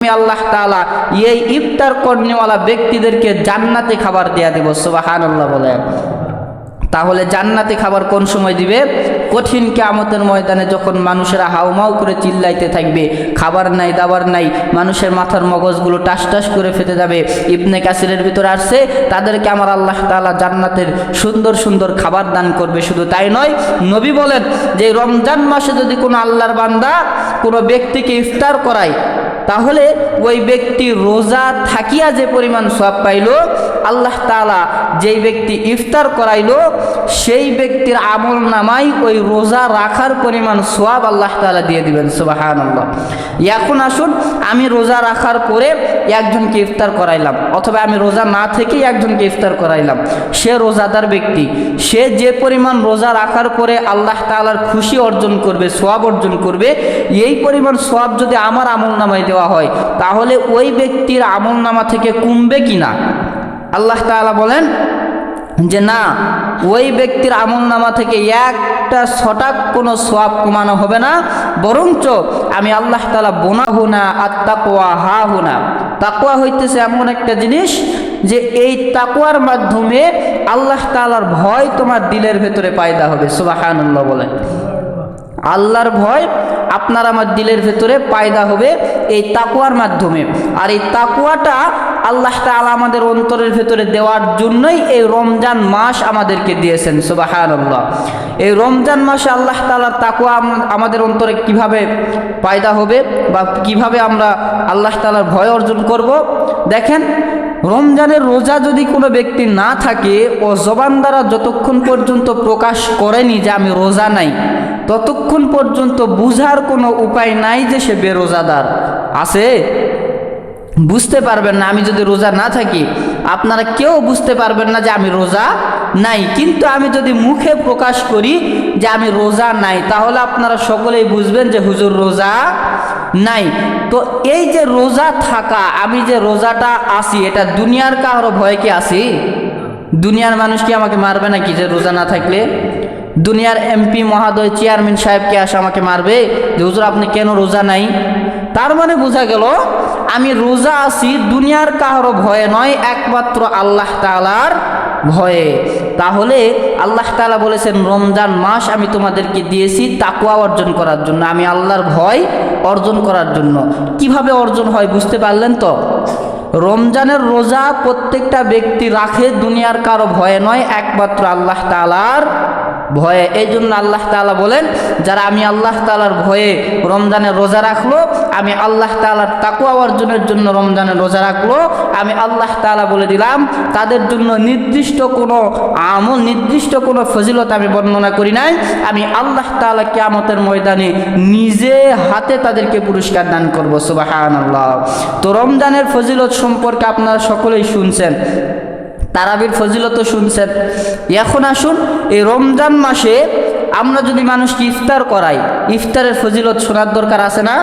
আল্লাহ তাআলা এই ইফতার কর্নেওয়ালা ব্যক্তিদেরকে জান্নাতে খাবার দেয়া দেব সুবাহান আল্লাহ বলে তাহলে জান্নাতে খাবার কোন সময় দিবে? কঠিন কেয়ামতের ময়দানে যখন মানুষেরা হাউমাউ করে চিল্লাইতে থাকবে, খাবার নাই, দাবার নাই, মানুষের মাথার মগজগুলো টাস টাস করে ফেটে যাবে, ইবনে কাসিরের ভিতরে আসছে, তাদেরকে আমার আল্লাহ তাআলা জান্নাতের সুন্দর সুন্দর খাবার দান করবে। শুধু তাই নয়, নবী বলেন যে রমজান মাসে যদি কোনো আল্লাহর বান্দা কোনো ব্যক্তিকে ইফতার করায় তাহলে ওই ব্যক্তি রোজা থাকিয়া যে পরিমাণ সব পাইল, আল্লাহ তাআলা যেই ব্যক্তি ইফতার করাইল, সেই ব্যক্তির আমল নামাই ওই রোজা রাখার পরিমাণ সোয়াব আল্লাহ তাআলা দিয়ে দিবেন সুবাহান এখন আসুন, আমি রোজা রাখার পরে একজনকে ইফতার করাইলাম, অথবা আমি রোজা না থেকেই একজনকে ইফতার করাইলাম। সে রোজাদার ব্যক্তি, সে যে পরিমাণ রোজা রাখার পরে আল্লাহ তাআলার খুশি অর্জন করবে সোয়াব অর্জন করবে, এই পরিমাণ সোয়াব যদি আমার আমল নামায় দেওয়া হয়। তাহলে ওই ব্যক্তির আমল নামা থেকে কমবে কি না? আল্লাহ তাআলা বলেন যে, না, ওই ব্যক্তির আমল নামা থেকে একটা ছটাক কোনো সোয়াব কমানো হবে না, বরঞ্চ আমি আল্লাহ তালা বোনা হুনা আর তাকোয়া হা হুনা তাকোয়া হইতেছে এমন একটা জিনিস যে, এই তাকোয়ার মাধ্যমে আল্লাহ তালার ভয় তোমার দিলের ভেতরে পায়দা হবে। সুবাহানুল্লাহ বলে আল্লাহর ভয় আপনার আমার দিলের ভেতরে পায়দা হবে এই তাকুয়ার মাধ্যমে। আর এই তাকুয়াটা আল্লাহ তাআলা আমাদের অন্তরের ভেতরে দেওয়ার জন্যই এই রমজান মাস আমাদেরকে দিয়েছেন সুবাহান আল্লাহ এই রমজান মাসে আল্লাহ তাআলার তাকুয়া আমাদের অন্তরে কীভাবে পায়দা হবে বা কীভাবে আমরা আল্লাহ তাআলার ভয় অর্জন করব? দেখেন, রমজানের রোজা যদি কোনো ব্যক্তি না থাকে, ও জবান দ্বারা যতক্ষণ পর্যন্ত প্রকাশ করেনি যে আমি রোজা নাই ততক্ষণ পর্যন্ত বুঝার কোনো উপায় নাই যে সে বেরোজাদার। আছে? বুঝতে পারবেন না, আমি যদি রোজা না থাকি, আপনারা কেউ বুঝতে পারবেন না যে আমি রোজা নাই। কিন্তু আমি যদি মুখে প্রকাশ করি যে আমি রোজা নাই, তাহলে আপনারা সকলেই বুঝবেন যে হুজুর রোজা নাই। তো এই যে রোজা থাকা, আমি যে রোজাটা আসি, এটা দুনিয়ার কারও ভয় কি আসি? দুনিয়ার মানুষ কি আমাকে মারবে নাকি যে রোজা না থাকলে? দুনিয়ার এমপি মহাদয় চেয়ারম্যান সাহেবকে আসে আমাকে মারবে? যে, হুজুর, আপনি কেন রোজা নাই? তার মানে বোঝা গেল, আমি রোজা আছি দুনিয়ার কারও ভয়ে নয়, একমাত্র আল্লাহ তাআলার ভয়ে। তাহলে আল্লাহ তাআলা বলেছেন, রমজান মাস আমি তোমাদেরকে দিয়েছি তাকুয়া অর্জন করার জন্য, আমি আল্লাহর ভয় অর্জন করার জন্য। কীভাবে অর্জন হয় বুঝতে পারলেন তো? রমজানের রোজা প্রত্যেকটা ব্যক্তি রাখে দুনিয়ার কারও ভয়ে নয়, একমাত্র আল্লাহ তাআলার ভয়ে। এই জন্য আল্লাহ তাআলা বলেন, যারা আমি আল্লাহ তাআলার ভয়ে রমজানের রোজা রাখল, আমি আল্লাহ তাআলার তাকুয়া অর্জনের জন্য রমজানের রোজা রাখল, আমি আল্লাহ তাআলা বলে দিলাম, তাদের জন্য নির্দিষ্ট কোনো আমল, নির্দিষ্ট কোনো ফজিলত আমি বর্ণনা করি নাই। আমি আল্লাহ তাআলা কিয়ামতের ময়দানে নিজে হাতে তাদেরকে পুরস্কার দান করব সুবাহান আল্লাহ তো রমজানের ফজিলত সম্পর্কে আপনারা সকলেই শুনছেন। তারাবির ফজিলত শুনছেন। এখন আসুন, এই রমজান মাসে আমরা যদি মানুষকে ইফতার করাই, ইফতারের ফজিলত শোনার দরকার আছে না?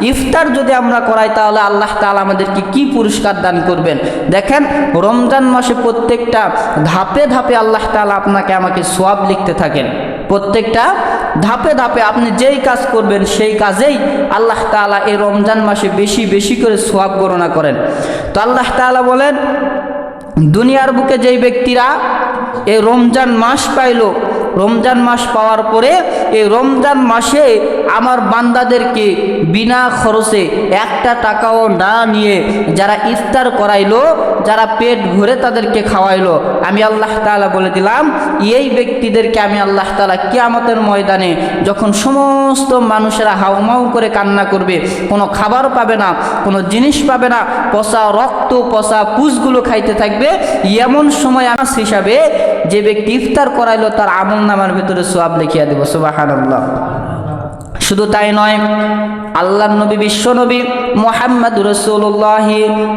ইফতার যদি আমরা করাই, তাহলে আল্লাহ তাআলা আমাদেরকে কি পুরস্কার দান করবেন? দেখেন, রমজান মাসে প্রত্যেকটা ধাপে ধাপে আল্লাহ তাআলা আপনাকে আমাকে সোয়াব লিখতে থাকেন। প্রত্যেকটা ধাপে ধাপে আপনি যেই কাজ করবেন, সেই কাজেই আল্লাহ তাআলা এই রমজান মাসে বেশি বেশি করে সোয়াব গণনা করেন। তো আল্লাহ তাআলা বলেন দুনিয়ার বুকে যেই ব্যক্তিরা এই রমজান মাস পাইল রমজান মাস পাওয়ার পরে এই রমজান মাসে আমার বান্দাদেরকে বিনা খরচে একটা টাকাও না নিয়ে যারা ইফতার করাইলো, যারা পেট ভরে তাদেরকে খাওয়াইলো। আমি আল্লাহ তাআলা বলে দিলাম, এই ব্যক্তিদেরকে আমি আল্লাহ তাআলা কিয়ামতের ময়দানে যখন সমস্ত মানুষেরা হাউমাউ করে কান্না করবে, কোনো খাবার পাবে না, কোনো জিনিস পাবে না, পচা রক্ত, পচা পুষগুলো খাইতে থাকবে, এমন সময় আনাস হিসাবে যে ব্যক্তি ইফতার করাইলো, তার আমল নামার ভিতরে সোয়াব লিখিয়া দেব সুবাহান্লাহ শুধু তাই নয় আল্লাহ নবী, বিশ্ব নবী মোহাম্মদ রসুল্লাহ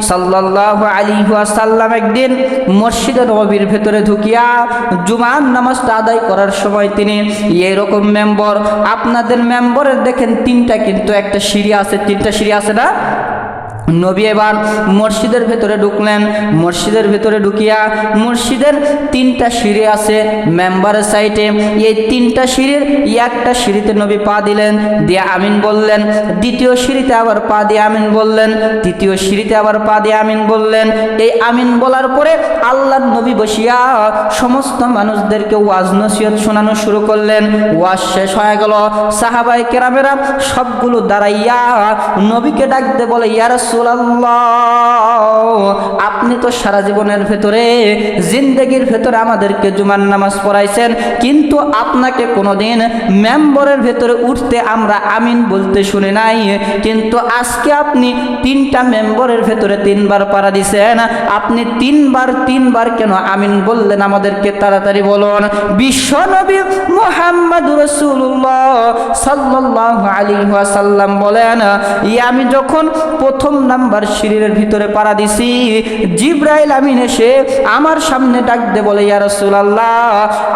সাল্লাহ আলী সাল্লাম একদিন মসজিদে নবীর ভেতরে ঢুকিয়া জুমান নামাজটা আদায় করার সময় তিনি এরকম মেম্বর, আপনাদের মেম্বরের দেখেন তিনটা কিন্তু একটা সিঁড়ি আছে, তিনটা সিঁড়ি আছে না? নবী এবার মসজিদের ভেতরে ঢুকলেন। মসজিদের ভেতরে ঢুকিয়া মসজিদের তিনটা সিঁড়ি আছে মেম্বারের সাইটে এই তিনটা সিঁড়ির একটা সিঁড়িতে নবী পা দিলেন, দিয়ে আমিন বললেন। দ্বিতীয় সিঁড়িতে আবার পা দিয়ে আমিন বললেন। তৃতীয় সিঁড়িতে আবার পা দিয়ে আমিন বললেন। এই আমিন বলার পরে আল্লাহর নবী বসিয়া সমস্ত মানুষদেরকে ওয়াজ নসিহত শোনানো শুরু করলেন। ওয়াজ শেষ হয়ে গেল। সাহাবাই কেরামেরা সবগুলো দাঁড়াইয়া নবীকে ডাকতে বলে ইয়ার আপনি তো সারা জীবনের ভেতরে জিন্দগির ভেতরে আমাদেরকে জুমার নামাজ পড়াইছেন, কিন্তু আপনাকে কোনোদিন মেম্বরের ভেতরে উঠতে আমরা আমিন বলতে শুনে নাই। কিন্তু আজকে আপনি তিনটা মেম্বরের ভেতরে তিনবার পাড়া দিছেন, আপনি তিনবার তিনবার কেন আমিন বললেন আমাদেরকে তাড়াতাড়ি বলুন। বিশ্বনবী মোহাম্মদ রসুল্লাহ সাল্লাহ আলী সাল্লাম বলেন ই আমি যখন প্রথম নাম্বার সিঁড়ির ভিতরে পাড়া দিছি। জিব্রাইল আমিন এসে আমার সামনে ডাক দে বলে, ইয়া রাসূলুল্লাহ,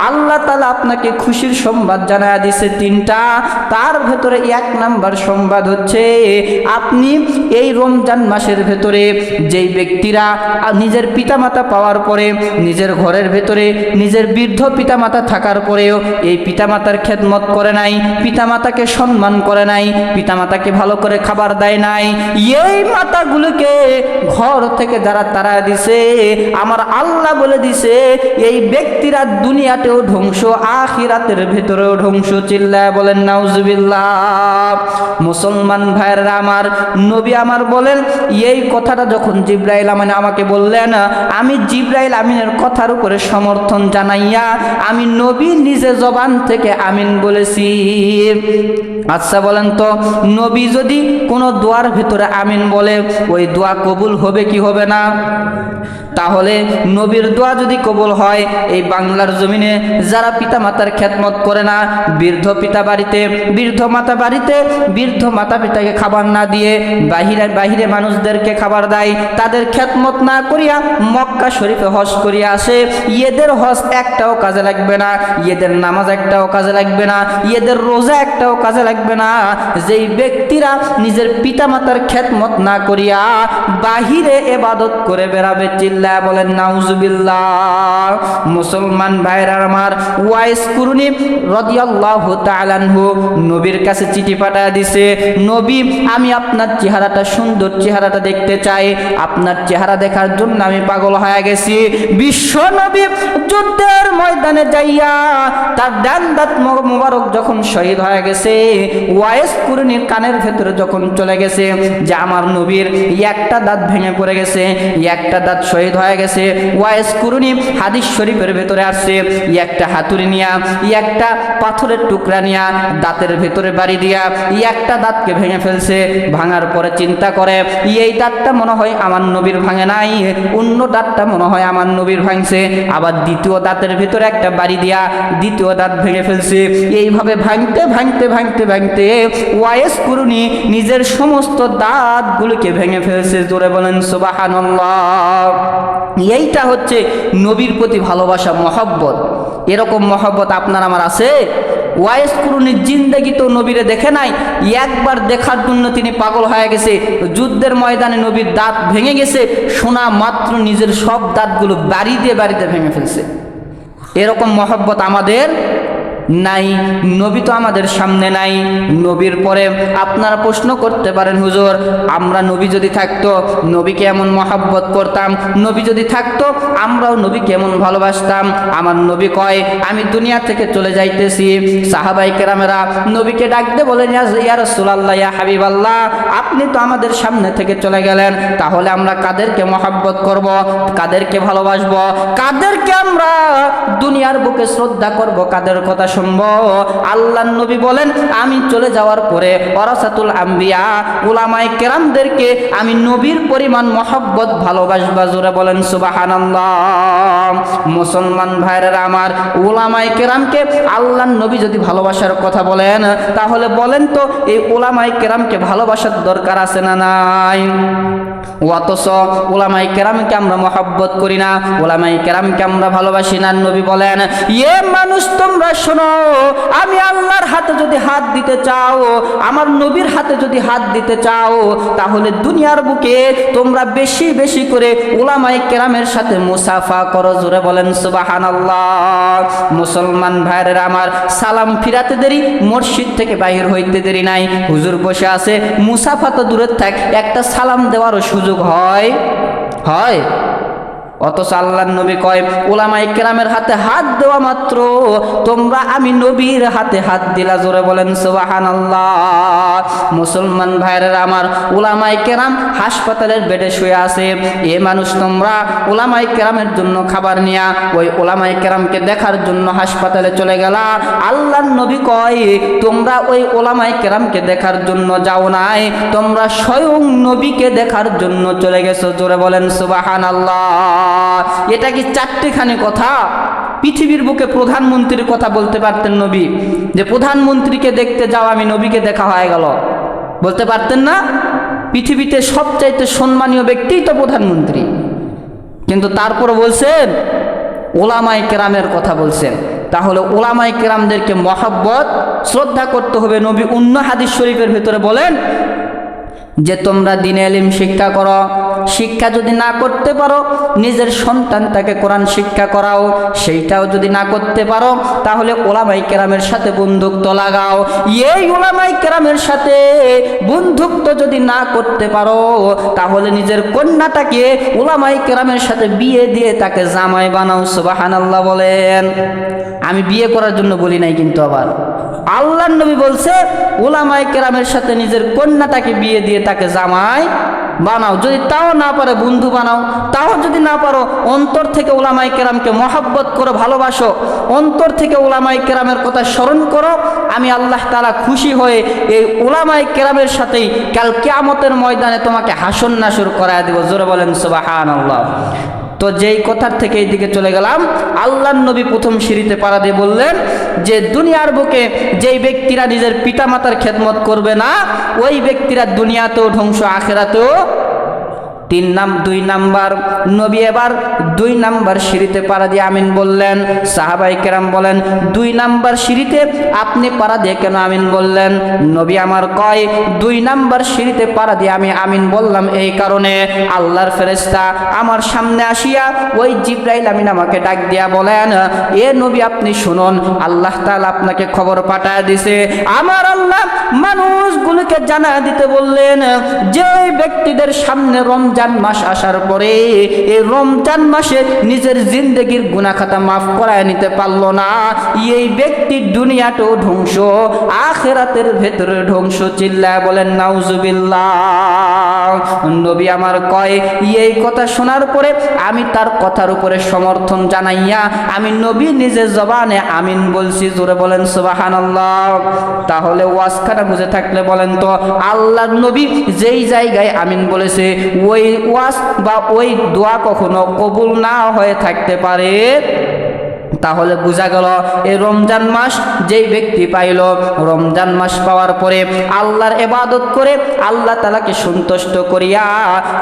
আল্লাহ তাআলা আপনাকে খুশির সংবাদ জানায়া দিছে তিনটা। তার ভেতরে এক নাম্বার সংবাদ হচ্ছে, আপনি এই রমজান মাসের ভেতরে যেই ব্যক্তিরা নিজের পিতামাতা পাওয়ার পরে, নিজের ঘরের ভেতরে নিজের বৃদ্ধ পিতামাতা থাকার পরেও এই পিতামাতার খেদমত করে নাই, পিতামাতাকে সম্মান করে নাই, পিতামাতাকে ভালো করে খাবার দেয় নাই। এই মাতাগুলোকে ঘর থেকে যারা তারা দিছে, আমার আল্লাহ বলে দিছে, এই ব্যক্তিরা দুনিয়াতেও ধ্বংস, আখিরাতের ভেতরেও ধ্বংস, চিল্লায় বলেন, নাউজুবিল্লাহ। মুসলমান ভাইয়েরা আমার, নবী আমার বলেন, এই কথাটা যখন জিব্রাইল আমিন আমাকে বললেন, আমি জিব্রাইল আমিনের কথার উপরে সমর্থন জানাইয়া, আমি নবী নিজে জবান থেকে আমিন বলেছি। আচ্ছা বলেন তো, নবী যদি কোনো দোয়ার ভিতরে আমিন বলে, ওই দোয়া কবুল হবে কি হবে না? তাহলে নবীর দোয়া যদি কবুল হয়, এই বাংলার জমিনে যারা পিতা মাতার খ্যাতমত করে না, বৃদ্ধ পিতা বাড়িতে, বৃদ্ধ মাতা বাড়িতে, বৃদ্ধ মাতা পিতাকে খাবার না দিয়ে বাহিরে বাহিরে মানুষদেরকে খাবার দেয়, তাদের খ্যাতমত না করিয়া মক্কা শরীফে হজ করিয়া আসে ইয়েদের হজ একটাও কাজে লাগবে না, এদের নামাজ একটাও কাজে লাগবে না, এদের রোজা একটাও কাজে লাগবে না। যেই ব্যক্তিরা নিজের পিতা মাতার খ্যাতমত না করিয়া বাহিরে এবাদত করে বেড়াবে চিল্লা বলেন, নাউজুবিল্লাহ। মুসলমান ভাইরা আমার, ওয়াইস কুরুনি রদিয়াল্লাহু তাআলাহু নবীর কাছে চিঠি পাঠায় দিছে, নবী, আমি আপনার চেহারাটা সুন্দর চেহারাটা দেখতে চাই। আপনার চেহারা দেখার জন্য আমি পাগল হয়ে গেছি। বিশ্ব নবী যুদ্ধের ময়দানে যাইয়া তার ডান দাঁত মুবারক যখন শহীদ হয়ে গেছে ওয়াইস কুরুনির কানের ভেতরে যখন চলে গেছে, যে আমার নবীর একটা দাঁত ভেঙে পড়ে গেছে, একটা দাঁত শহীদ হয়ে গেছে, ওয়াইস কুরুনি হাদিস শরীফের ভেতরে আসছে, একটা হাতুড়ি নিয়া, একটা পাথরের টুকরা নিয়া দাঁতের ভেতরে বাড়ি দিয়া, একটা দাঁতকে ভেঙে ফেলছে, ভাঙার পরে চিন্তা করে, এই দাঁতটা মনে হয় আমার নবীর ভাঙে নাই, অন্য দাঁতটা মনে হয় আমার নবীর ভাঙছে, আবার দ্বিতীয় দাঁতের ভেতরে একটা বাড়ি দিয়া দ্বিতীয় দাঁত ভেঙে ফেলছে, এইভাবে ভাঙতে ভাঙতে ভাঙতে ভাঙতে ওয়াইস কুরুনি নিজের সমস্ত দাঁতগুলোকে ভেঙে ফেলছে। জোরে বলেন সুবাহান্লাহ এইটা হচ্ছে নবীর প্রতি ভালোবাসা, মহব্বত। এরকম মহব্বত আপনার আমার আছে? ওয়াইস কুরুনির জিন্দেগি তো নবীরে দেখে নাই। একবার দেখার জন্য তিনি পাগল হয়ে গেছে। যুদ্ধের ময়দানে নবীর দাঁত ভেঙে গেছে। শোনা মাত্র নিজের সব দাঁতগুলো বাড়িতে বাড়িতে ভেঙে ফেলছে। এরকম মহব্বত আমাদের নাই, নবী তো আমাদের সামনে নাই। নবীর পরে আপনারা প্রশ্ন করতে পারেন, হুজুর, আমরা নবী যদি থাকতো, নবীকে এমন মহাব্বত করতাম, নবী যদি থাকতো, আমরাও নবীকে এমন ভালোবাসতাম? আমার নবী কয়, আমি দুনিয়া থেকে চলে যাইতেছি। সাহাবাই কেরামেরা নবীকে ডাকতে বলেন ইয়া রাসূলুল্লাহ, ইয়া হাবিবাল্লাহ, আপনি তো আমাদের সামনে থেকে চলে গেলেন। তাহলে আমরা কাদেরকে মহাব্বত করব, কাদেরকে ভালোবাসবো? কাদেরকে আমরা দুনিয়ার বুকে শ্রদ্ধা করব, কাদের কথা শুনব আল্লাহ নবী বলেন, আমি চলে যাওয়ার পরে অরাসাতুল আম্বিয়া উলামাই কেরামদেরকে আমি নবীর পরিমাণ মহব্বত ভালোবাসবা জোরে বলেন, সুবাহানাল্লাহ। মুসলমান ভাইরা আমার উলামাই কেরামকে আল্লাহ নবী যদি ভালোবাসার কথা বলেন, তাহলে বলেন তো, এই উলামাই কেরামকে ভালোবাসার দরকার আছে না নাই? অথচ ওলামাই কেরামকে আমরা মহব্বত করি না ওলামাই কেরামকে আমরা ভালোবাসি না। নবী বলেন ইয়ে মানুষ, তোমরা শোনো আমি আল্লাহর হাতে যদি হাত দিতে চাও, আমার নবীর হাতে যদি হাত দিতে চাও, তাহলে দুনিয়ার বুকে তোমরা বেশি বেশি করে ওলামাই কেরামের সাথে মুসাফা করো, জোরে বলেন সুবাহান আল্লাহ মুসলমান ভাইয়ের, আমার সালাম ফিরাতে দেরি, মসজিদ থেকে বাহির হইতে দেরি নাই। হুজুর বসে আছে, মুসাফা তো দূরের থাক, একটা সালাম দেওয়ারও সুযোগ হয়। হয়? অথচ আল্লাহ নবী কয় ওলামাই কেরামের হাতে হাত দেওয়া মাত্র, তোমরা আমি নবীর হাতে হাত দিলা, জোরে বলেন সুবাহান মুসলমান ভাইয়ের আমার ওলামাই কেরাম হাসপাতালের বেডে শুয়ে আছে, এ মানুষ তোমরা ওলামাই কেরামের জন্য খাবার নিয়া, ওই ওলামাই কেরামকে দেখার জন্য হাসপাতালে চলে গেলা। আল্লাহ নবী কয়, তোমরা ওই ওলামাই কেরামকে দেখার জন্য যাও নাই, তোমরা স্বয়ং নবীকে দেখার জন্য চলে গেছো, জোরে বলেন সুবাহান আল্লাহ এটা কি চারটেখানি কথা? পৃথিবীর বুকে প্রধানমন্ত্রীর কথা বলতে পারতেন নবী। যে প্রধানমন্ত্রীকে দেখতে যাও, আমি নবীকে দেখা হয়ে গেল। বলতে পারতেন না? পৃথিবীতে সবচাইতে সম্মানীয় ব্যক্তিই তো প্রধানমন্ত্রী। কিন্তু তারপর বলছেন ওলামাই কেরামের কথা বলছেন। তাহলে ওলামাই কেরামদেরকে মহাব্বত, শ্রদ্ধা করতে হবে। নবী অন্য হাদিস শরীফের ভিতরে বলেন যে তোমরা দিনে এলিম শিক্ষা করো, শিক্ষা যদি না করতে পারো, নিজের সন্তানটাকে কোরআন শিক্ষা করাও, সেইটাও যদি না করতে পারো, তাহলে ওলামাই কেরামের সাথে বন্ধুত্ব লাগাও। এই ওলামাই কেরামের সাথে বন্ধুত্ব যদি না করতে পারো, তাহলে নিজের কন্যাটাকে ওলামাই কেরামের সাথে বিয়ে দিয়ে তাকে জামাই বানাও, সুবাহানাল্লাহ বলেন। আমি বিয়ে করার জন্য বলি নাই কিন্তু আবার। আল্লাহ নবী বলছে ওলামাই কেরামের সাথে নিজের কন্যাটাকে বিয়ে দিয়ে তাকে জামাই বানাও। যদি তাও না পারে বন্ধু বানাও, তাও যদি না পারো অন্তর থেকে ওলামাই কেরামকে মহাব্বত করো ভালোবাসো, অন্তর থেকে ওলামাই কেরামের কথা স্মরণ করো, আমি আল্লাহ তালা খুশি হয়ে এই ওলামাই কেরামের সাথেই কাল কেয়ামতের ময়দানে তোমাকে হাসন নাসুর করায় দেবো। জোরে বলেন সুবাহান আল্লাহ তো যেই কথার থেকে এই দিকে চলে গেলাম আল্লাহ নবী প্রথম সিঁড়িতে পাড়া দিয়ে বললেন যে দুনিয়ার বুকে যেই ব্যক্তিরা নিজের পিতামাতার খেদমত করবে না, ওই ব্যক্তিরা দুনিয়াতেও ধ্বংস, আখেরাতেও তিন নাম, দুই নাম্বার। নবী এবার দুই নাম্বার সিঁড়িতে পাড়া দিয়ে আমিন বললেন। সাহাবাই কেরাম বলেন, দুই নাম্বার সিঁড়িতে আপনি পাড়া দিয়ে কেন আমিন বললেন? নবী আমার কয়, দুই নাম্বার সিঁড়িতে পাড়া দিয়ে আমি আমিন বললাম এই কারণে। আল্লাহর ফেরেস্তা আমার সামনে আসিয়া ওই জিব্রাইল আমিন আমাকে ডাক দিয়া বলেন, এ নবী, আপনি শুনুন, আল্লাহ তাআলা আপনাকে খবর পাঠায় দিছে। আমার আল্লাহ মানুষগুলোকে জানা দিতে বললেন যে ব্যক্তিদের সামনে রমজান মাস আসার পরে এই রমজান মাসে নিজের জিন্দগির গুনাখাতা মাফ করায় নিতে পারল না। এই ব্যক্তির দুনিয়াটাও ধ্বংস, আখেরাতের ভেতরে ধ্বংস চিল্লায় বলেন, নাউজুবিল্লাহ। নবী আমার কয়, এই কথা শোনার পরে আমি তার কথার উপরে সমর্থন জানাইয়া আমি নবী নিজের জবানে আমিন বলছি। জোরে বলেন, সুবাহানাল্লাহ। তাহলে ওয়াজখানা বুঝে থাকলে বলেন তো, আল্লাহর নবী যেই জায়গায় আমিন বলেছে, ওই ওয়াজ বা ওই দোয়া কখনো কবুল না হয়ে থাকতে পারে। তাহলে বোঝা গেল এই রমজান মাস যেই ব্যক্তি পাইল, রমজান মাস পাওয়ার পরে আল্লাহর এবাদত করে আল্লাহ তালাকে সন্তুষ্ট করিয়া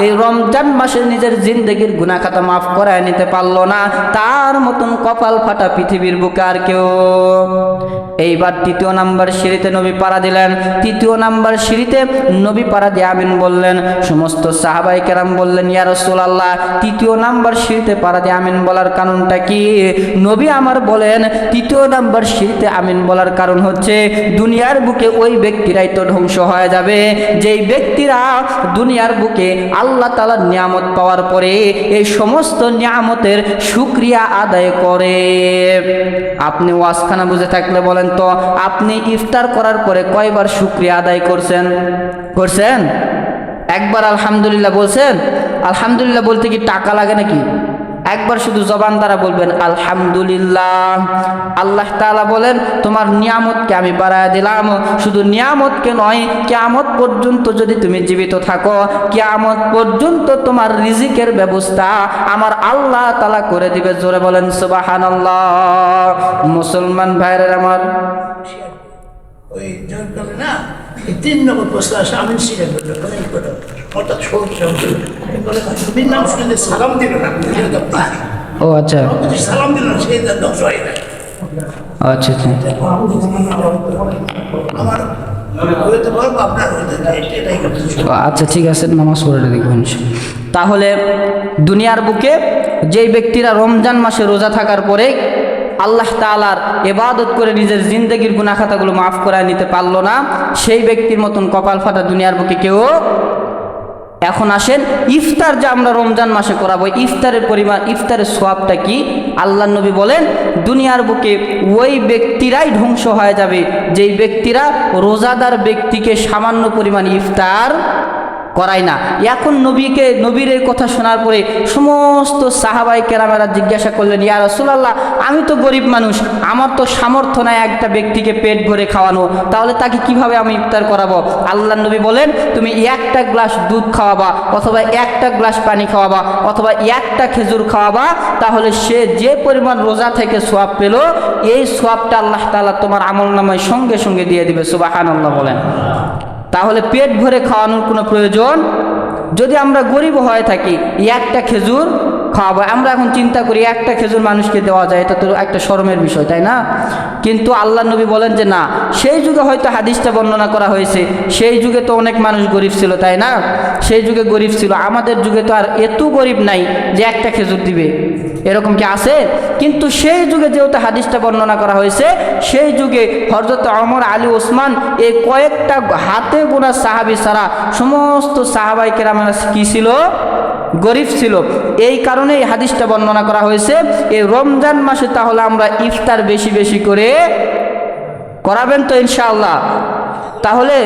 এই রমজান মাসে নিজের জিন্দগির গুণাখাতা মাফ করায় নিতে পারল না। তার মতন কপাল ফাটা পৃথিবীর বুকে আর কেউ। এইবার তৃতীয় নাম্বার সিঁড়িতে নবী পাড়া দিলেন। তৃতীয় নাম্বার সিঁড়িতে নবী পাড়া দিয়ে আমিন বললেন। সমস্ত সাহাবাই কেরাম বললেন, ইয়া আল্লাহ তৃতীয় নাম্বার সিঁড়িতে পাড়া দিয়ে আমিন বলার কারণটা কি? নবী আমার বলেন, তৃতীয় নাম্বার সিঁড়িতে আমিন বলার কারণ হচ্ছে, দুনিয়ার বুকে ওই ব্যক্তিরাই তো ধ্বংস হয়ে যাবে। যেই ব্যক্তিরা দুনিয়ার বুকে আল্লাহ তালার নিয়ামত পাওয়ার পরে এই সমস্ত নিয়ামতের সুক্রিয়া আদায় করে। আপনি ওয়াজখানা বুঝে থাকলে বলেন তো, আপনি ইফতার করার পরে কয়বার সুক্রিয়া আদায় করছেন? করছেন? একবার আলহামদুলিল্লাহ বলছেন? আলহামদুলিল্লাহ বলতে কি টাকা লাগে নাকি? একবার শুধু জবান দ্বারা বলবেন, আলহামদুলিল্লাহ। আল্লাহ তাআলা বলেন, তোমার নিয়ামতকে আমি বাড়ায় দিলাম। শুধু নিয়ামতকে নয়, কিয়ামত পর্যন্ত যদি তুমি জীবিত থাকো, কিয়ামত পর্যন্ত তোমার রিজিকের ব্যবস্থা আমার আল্লাহ তালা করে দিবে। জোরে বলেন, সুবহানাল্লাহ। মুসলমান ভাইয়ের আমার ওই না তিন নম্বর প্রশ্ন আসে আমিন শিখে করল কমেন্ট করো নাম সালাম দিবে না ও আচ্ছা। সালাম দিল না সেই ধ্বংস হয় না আচ্ছা আচ্ছা। আমার আচ্ছা ঠিক আছে নামাজ পড়ে দেখবেন তাহলে দুনিয়ার বুকে যেই ব্যক্তিরা রমজান মাসে রোজা থাকার পরে আল্লাহ তালার এবাদত করে নিজের জিন্দগির গুণাখাতাগুলো মাফ করায় নিতে পারল না সেই ব্যক্তির মতন কপাল ফাটা দুনিয়ার বুকে কেউ এখন আসেন, ইফতার যা আমরা রমজান মাসে করাবো, ইফতারের পরিমাণ, ইফতারের সোয়াবটা কি? আল্লাহ নবী বলেন, দুনিয়ার বুকে ওই ব্যক্তিরাই ধ্বংস হয়ে যাবে। যেই ব্যক্তিরা রোজাদার ব্যক্তিকে সামান্য পরিমাণ ইফতার করায় না। এখন নবীকে নবীর কথা শোনার পরে সমস্ত সাহাবাই কেরামেরা জিজ্ঞাসা করলেন, ইয়া রসুলাল্লাহ, আমি তো গরিব মানুষ, আমার তো সামর্থ্য নাই একটা ব্যক্তিকে পেট ভরে খাওয়ানো, তাহলে তাকে কীভাবে আমি ইফতার করাবো? আল্লাহ নবী বলেন, তুমি একটা গ্লাস দুধ খাওয়াবা, অথবা একটা গ্লাস পানি খাওয়াবা, অথবা একটা খেজুর খাওয়াবা, তাহলে সে যে পরিমাণ রোজা থেকে সোয়াব পেল, এই সোয়াবটা আল্লাহ তাআলা তোমার আমল নামায় সঙ্গে সঙ্গে দিয়ে দিবে। সুবাহান আল্লাহ বলেন। তাহলে পেট ভরে খাওয়ানোর কোনো প্রয়োজন? যদি আমরা গরিব হয়ে থাকি, একটা খেজুর খাওয়াবো। আমরা এখন চিন্তা করি, একটা খেজুর মানুষকে দেওয়া যায়, এটা তো একটা শরমের বিষয়, তাই না? কিন্তু আল্লাহ নবী বলেন যে, না, সেই যুগে হয়তো হাদিসটা বর্ণনা করা হয়েছে, সেই যুগে তো অনেক মানুষ গরিব ছিল, তাই না? সেই যুগে গরিব ছিল। আমাদের যুগে তো আর এত গরিব নাই যে একটা খেজুর দিবে। এরকম কি আছে? কিন্তু সেই যুগে যেহেতু হাদিসটা বর্ণনা করা হয়েছে, সেই যুগে হজরত অমর আলী ওসমান এই কয়েকটা হাতে গোনা সাহাবি ছাড়া সমস্ত সাহাবাই কেরামেরা কি ছিল? গরিব ছিল। এই কারণে এই হাদিসটা বর্ণনা করা হয়েছে এই রমজান মাসে তাহলে আমরা ইফতার বেশি বেশি করে করাবেন তো ইনশাআল্লাহ। তাহলে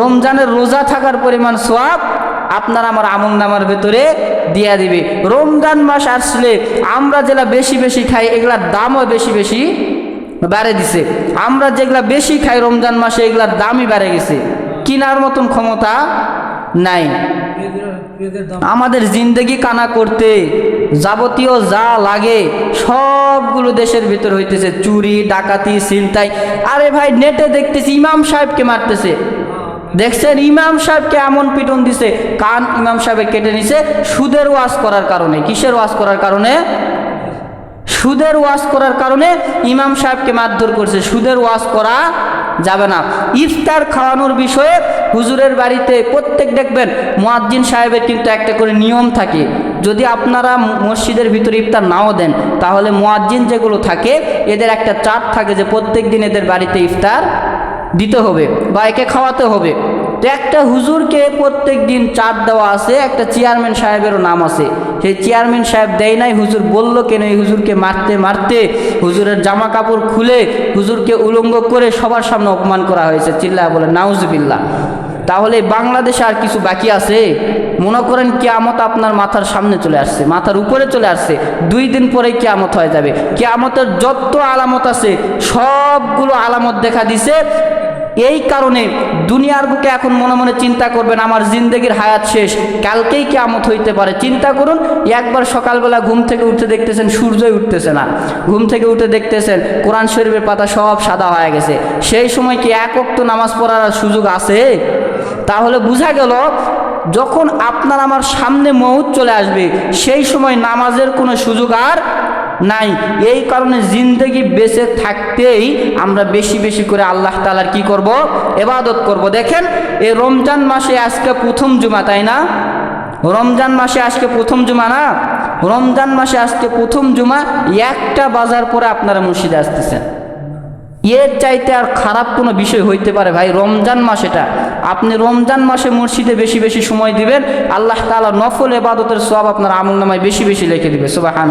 রমজানের রোজা থাকার পরিমাণ সোয়াব আপনার আমার আমল নামার ভেতরে দিয়া দিবে। রমজান মাস আসলে আমরা যেগুলা বেশি বেশি খাই, এগুলার দামও বেশি বেশি বাড়ে দিছে। আমরা যেগুলা বেশি খাই রমজান মাসে, এগুলার দামই বেড়ে গেছে। কিনার মতন ক্ষমতা নাই। আমাদের জিন্দগি কানা করতে যাবতীয় যা লাগে সবগুলো দেশের ভিতর হইতেছে। চুরি, ডাকাতি, ছিনতাই। আরে ভাই, নেটে দেখতেছি ইমাম সাহেবকে মারতেছে। দেখছেন ইমাম সাহেবকে এমন পিটন দিছে? কান ইমাম সাহেবে কেটে নিছে। সুদের ওয়াজ করার কারণে। কিসের ওয়াজ করার কারণে? সুদের ওয়াজ করার কারণে ইমাম সাহেবকে মারধর করছে। সুদের ওয়াজ করা যাবে না। ইফতার খাওয়ানোর বিষয়ে হুজুরের বাড়িতে প্রত্যেক দেখবেন, মুয়াজ্জিন সাহেবের কিন্তু একটা করে নিয়ম থাকে। যদি আপনারা মসজিদের ভিতরে ইফতার নাও দেন, তাহলে মুয়াজ্জিন যেগুলো থাকে, এদের একটা চার্ট থাকে যে প্রত্যেক দিন এদের বাড়িতে ইফতার দিতে হবে বা একে খাওয়াতে হবে। তো একটা হুজুরকে প্রত্যেক দিন চার দেওয়া আছে, একটা চেয়ারম্যান সাহেবেরও নাম আছে। সেই চেয়ারম্যান সাহেব দেয় নাই, হুজুর বলল কেন এই হুজুরকে মারতে মারতে? হুজুরের জামা কাপড় খুলে হুজুরকে উলঙ্গ করে সবার সামনে অপমান করা হয়েছে। চিল্লা বলে নাউজবিল্লা তাহলে বাংলাদেশে আর কিছু বাকি আছে? মনে করেন কেয়ামত আপনার মাথার সামনে চলে আসছে, মাথার উপরে চলে আসছে, দুই দিন পরে কেয়ামত হয়ে যাবে। কেয়ামতের যত আলামত আছে, সবগুলো আলামত দেখা দিছে। এই কারণে দুনিয়ার বুকে এখন মনে মনে চিন্তা করবেন, আমার জিন্দগির হায়াত শেষ, কালকেই কেয়ামত হইতে পারে। চিন্তা করুন, একবার সকালবেলা ঘুম থেকে উঠে দেখতেছেন, সূর্যই উঠতেছে না। ঘুম থেকে উঠে দেখতেছেন, কোরআন শরীফের পাতা সব সাদা হয়ে গেছে। সেই সময় কি এক অক্ত নামাজ পড়ার সুযোগ আছে? তাহলে বোঝা গেল যখন আপনার আমার সামনে মৌত চলে আসবে, সেই সময় নামাজের কোনো সুযোগ আর নাই। এই কারণে জিন্দগি বেঁচে থাকতেই আমরা বেশি বেশি করে আল্লাহ তালার কি করব? এবাদত করব। দেখেন এই রমজান মাসে আজকে প্রথম জুমা, তাই না? রমজান মাসে আজকে প্রথম জুমা না? রমজান মাসে আজকে প্রথম জুমা, একটা বাজার পরে আপনারা মসজিদে আসতেছেন। এর চাইতে আর খারাপ কোনো বিষয় হইতে পারে ভাই, রমজান মাস এটা। আপনি রমজান মাসে মসজিদে বেশি বেশি সময় দিবেন, আল্লাহ তালা নফল এবাদতের সব আপনার আমল নামায় বেশি বেশি লিখে দিবে হান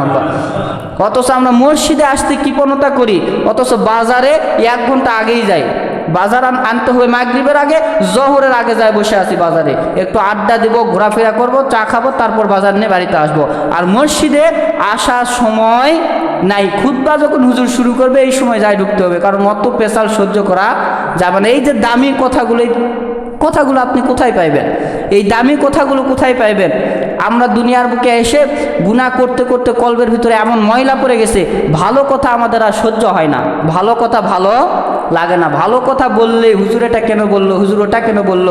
অথচ আমরা মসজিদে আসতে কৃপণতা করি, অথচ বাজারে এক ঘণ্টা আগেই যাই। বাজার আনতে হবে মাগরীবের আগে, জহরের আগে যায় বসে আছি বাজারে। একটু আড্ডা দিব, ঘোরাফেরা করব, চা খাব, তারপর বাজার নিয়ে বাড়িতে আসব। আর মসজিদে আসার সময় নাই খুদ্া যখন হুজুর শুরু করবে, এই সময় যাই ঢুকতে হবে। কারণ অত পেশাল সহ্য করা যাবে না। এই যে দামি কথাগুলো কথাগুলো আপনি কোথায় পাইবেন? এই দামি কথাগুলো কোথায় পাইবেন? আমরা দুনিয়ার বুকে এসে গুনাহ করতে করতে কলবের ভিতরে এমন ময়লা পড়ে গেছে, ভালো কথা আমাদের আর সহ্য হয় না। ভালো কথা ভালো লাগে না। ভালো কথা বললে হুজুর এটা কেন বলল? হুজুর ওটা কেন বলল?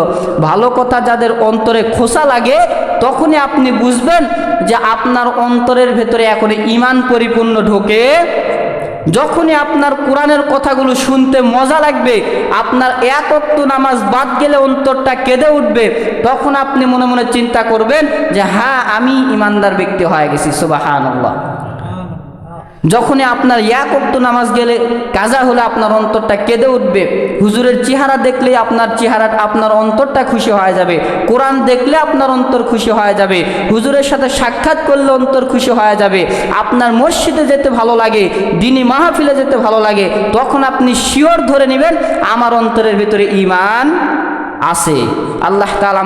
ভালো কথা যাদের অন্তরে খোসা লাগে, তখনই আপনি বুঝবেন যে আপনার অন্তরের ভেতরে এখন ইমান পরিপূর্ণ ঢোকে যখনই আপনার কোরআনের কথাগুলো শুনতে মজা লাগবে, আপনার এক অক্ত নামাজ বাদ গেলে অন্তরটা কেঁদে উঠবে, তখন আপনি মনে মনে চিন্তা করবেন যে হ্যাঁ আমি ইমানদার ব্যক্তি হয়ে গেছি সুবাহান যখনই আপনার অক্ত নামাজ গেলে কাজা হলে আপনার অন্তরটা কেঁদে উঠবে। হুজুরের চেহারা দেখলেই আপনার চেহারা, আপনার অন্তরটা খুশি হয়ে যাবে। কোরআন দেখলে আপনার অন্তর খুশি হয়ে যাবে। হুজুরের সাথে সাক্ষাৎ করলে অন্তর খুশি হয়ে যাবে। আপনার মসজিদে যেতে ভালো লাগে, দিনী মাহফিলে যেতে ভালো লাগে, তখন আপনি শিওর ধরে নেবেন, আমার অন্তরের ভিতরে ইমান আছে। আল্লাহ তাআলা